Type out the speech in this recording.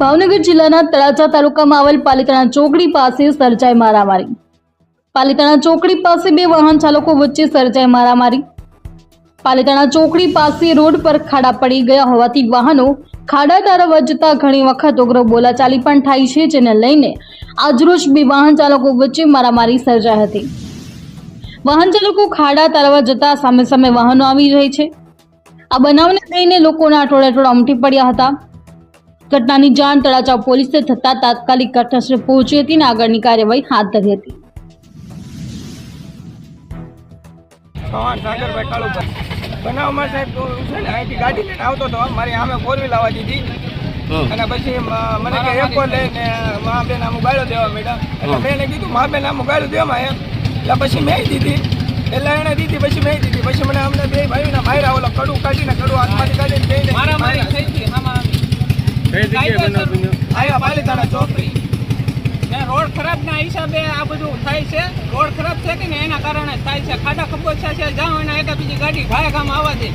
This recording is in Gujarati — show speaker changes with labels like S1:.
S1: ભાવનગર જિલ્લાના તળાજા તાલુકામાં આવેલ પાલિતાણા ચોકડી પાસે સર્જાઈ મારામારી. પાલિતાણા ચોકડી પાસે બે વાહન ચાલકો વચ્ચે સર્જાઈ મારામારી. પાલિતાણા ચોકડી પાસે રોડ પર ખાડા પડી ગયા હોવાથી વાહનો ખાડા તારવવા જતા ઘણી વખત ઉગ્ર બોલાચાલી પણ થાય છે, જેને લઈને આજરોજ બે વાહન ચાલકો વચ્ચે મારામારી સર્જાઈ હતી. વાહન ચાલકો ખાડા તારવવા જતા સામે સામે વાહનો આવી રહી છે. આ બનાવને લઈને લોકોના ટોળે ટોળા ઉમટી પડ્યા હતા. ઘટનાની જાણ તળાજા પોલીસે થતા તાત્કાલિક ઘટનાસ્થળે પહોંચી હતી અને આગળની કાર્યવાહી હાથ ધરી હતી.
S2: બનાવમાં સાહેબ તો છે ને અહીંથી ગાડી લઈને આવતો હતો. મારી સામે ફોર વ્હીલ આવવા દીધી. અને પછી મને કે એકો લઈને મા બેન આમ ગાળો દેવા મેડમ. એટલે મેં એને કીધું મા બેન આમ ગાળો દેવા એમ. એટલે પછી મેં દીધી. એટલે એને દીધી પછી મેં આયા પાલિતાણા ચોકડી.
S3: ને રોડ ખરાબના હિસાબે આ બધું થાય છે. રોડ ખરાબ છે કે ને એના કારણે થાય છે. ખાડા ખબોચા છે જાઓ એના એક બીજી ગાડી ભાયા ગામ આવવા દે.